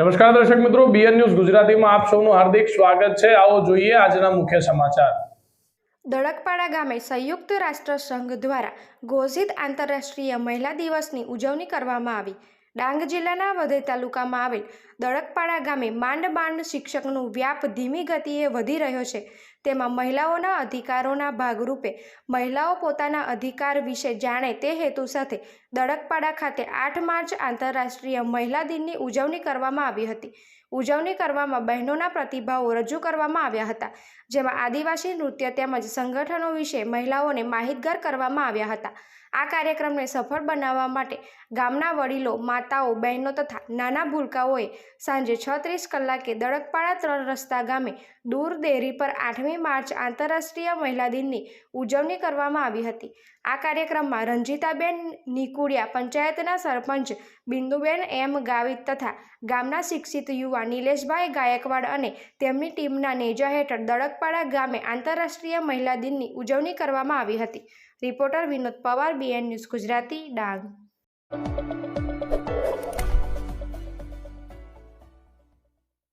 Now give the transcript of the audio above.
નમસ્કાર દર્શક મિત્રો બીએન ન્યૂઝ ગુજરાતીમાં આપ સૌનું હાર્દિક સ્વાગત છે. આવો જોઈએ આજના મુખ્ય સમાચાર. દડકપાડા ગામે સંયુક્ત રાષ્ટ્ર સંઘ દ્વારા ઘોષિત આંતરરાષ્ટ્રીય મહિલા દિવસની ઉજવણી કરવામાં આવી. ડાંગ જિલ્લાના વધઈ તાલુકામાં આવેલ દડકપાડા ગામે માંડ માંડ શિક્ષકનું વ્યાપ ધીમી ગતિએ વધી રહ્યો છે. તેમાં મહિલાઓના અધિકારોના ભાગરૂપે મહિલાઓ પોતાના અધિકાર વિશે જાણે તે હેતુ સાથે દડકપાડા ખાતે આઠ માર્ચ આંતરરાષ્ટ્રીય મહિલા દિનની ઉજવણી કરવામાં આવી હતી. ઉજવણી કરવામાં બહેનોના પ્રતિભાવો રજૂ કરવામાં આવ્યા હતા, જેમાં આદિવાસી નૃત્ય તેમજ સંગઠનો વિશે મહિલાઓને માહિતગાર કરવામાં આવ્યા હતા. આ કાર્યક્રમને સફળ બનાવવા માટે ગામના વડીલો માતાઓ, બહેનો તથા નાના ભૂલકાઓએ સાંજે છત્રીસ કલાકે દડકપાડા ત્રણ રસ્તા ગામે દૂર ડેરી પર આઠમી માર્ચ આંતરરાષ્ટ્રીય મહિલા દિનની ઉજવણી કરવામાં આવી હતી. આ કાર્યક્રમમાં રંજીતાબેન નિકુડિયા પંચાયતના સરપંચ, બિંદુબેન એમ ગાવિત તથા ગામના શિક્ષિત યુવા નિલેશભાઈ ગાયકવાડ અને તેમની ટીમના નેજા હેઠળ દડકપાડા ગામે આંતરરાષ્ટ્રીય મહિલા દિનની ઉજવણી કરવામાં આવી હતી. Reporter Vinod Pawar, BN news Gujarati, Dang.